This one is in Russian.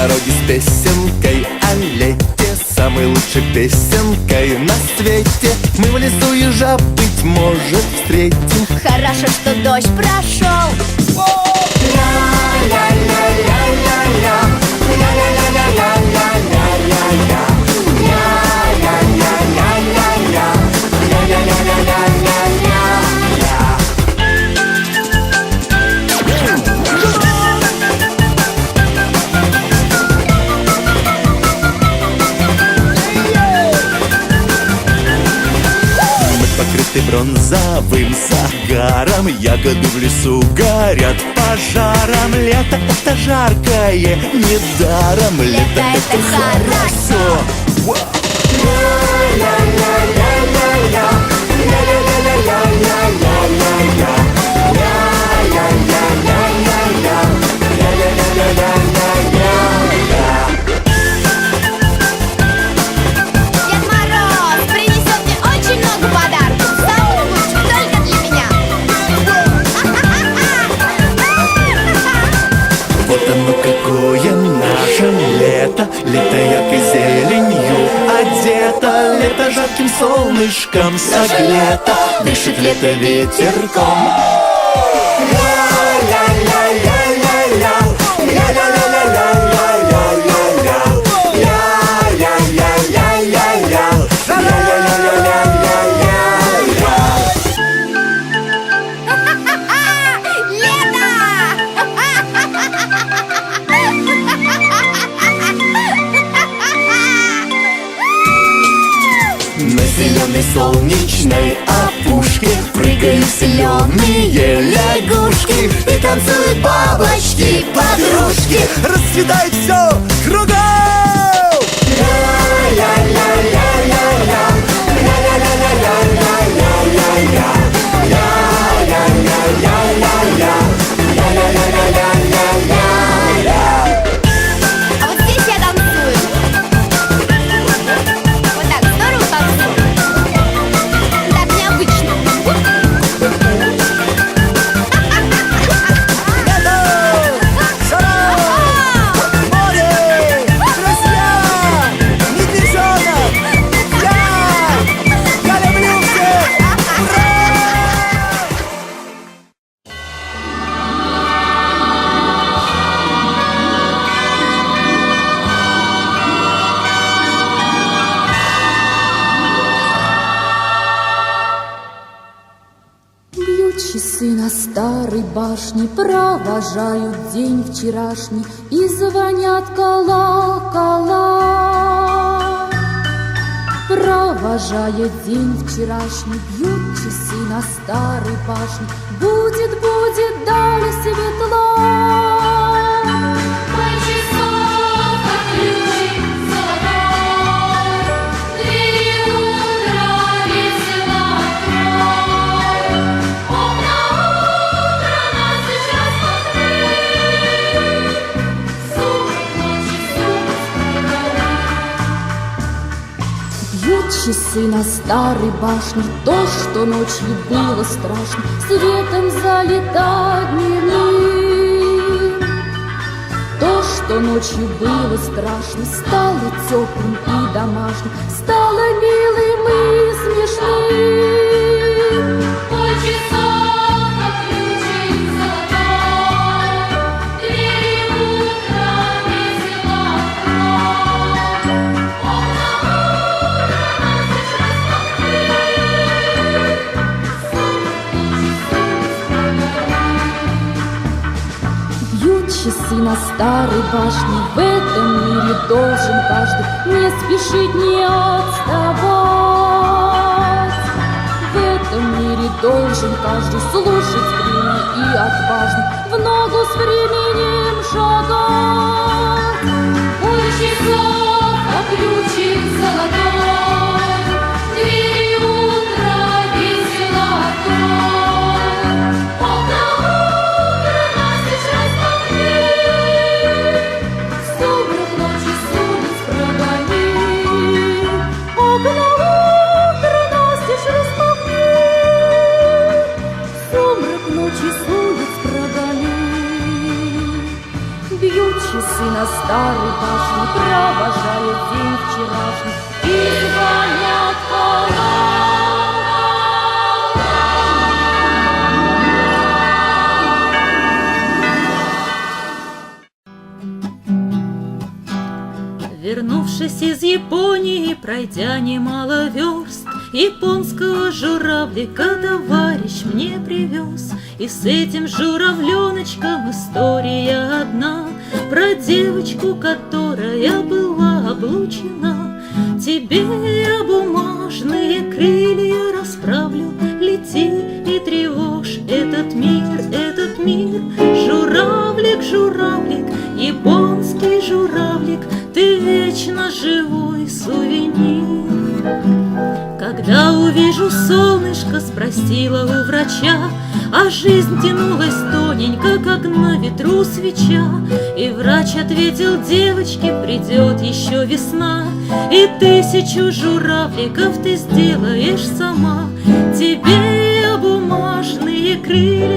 дороге с песенкой о лете Самой лучшей песенкой на свете. Мы в лесу ежа, быть может, встретим. Хорошо, что дождь прошел. Покрыты бронзовым загаром Ягоды в лесу горят пожаром. Лето это жаркое, недаром. Лето это хорошо. Дед наше лето Лето яркой зеленью одето Лето жарким солнышком согрето Дышит лето ветерком солнечной опушке Прыгают зеленые лягушки И танцуют бабочки, подружки Расцветает все старой башне, провожают день вчерашний и звонят колокола. Провожая день вчерашний, бьют часы на старой башне, будет, будет далее светло. Бьют часы на старой башне То, что ночью было страшно Светом залета дневным То, что ночью было страшно Стало теплым и домашним Стало милым и смешным на старой башне В этом мире должен каждый Не спешить, не отставать. В этом мире должен каждый Слушать время и отважно В ногу с временем шагать. Ой, часов, ключик золотой На старой башне Провожают день вчерашний. И звонят Вернувшись из Японии, пройдя немало верст, Японского журавлика товарищ мне привез. И с этим журавленочком история одна Про девочку, которая была облучена. Тебе я бумажные крылья расправлю, Лети и тревожь этот мир, этот мир. Журавлик, журавлик, японский журавлик, Ты вечно живой сувенир. Когда увижу солнышко, спросила у врача, А жизнь тянулась тоненько, как на ветру свеча. И врач ответил, девочке, придет еще весна, И тысячу журавликов ты сделаешь сама. Тебе бумажные крылья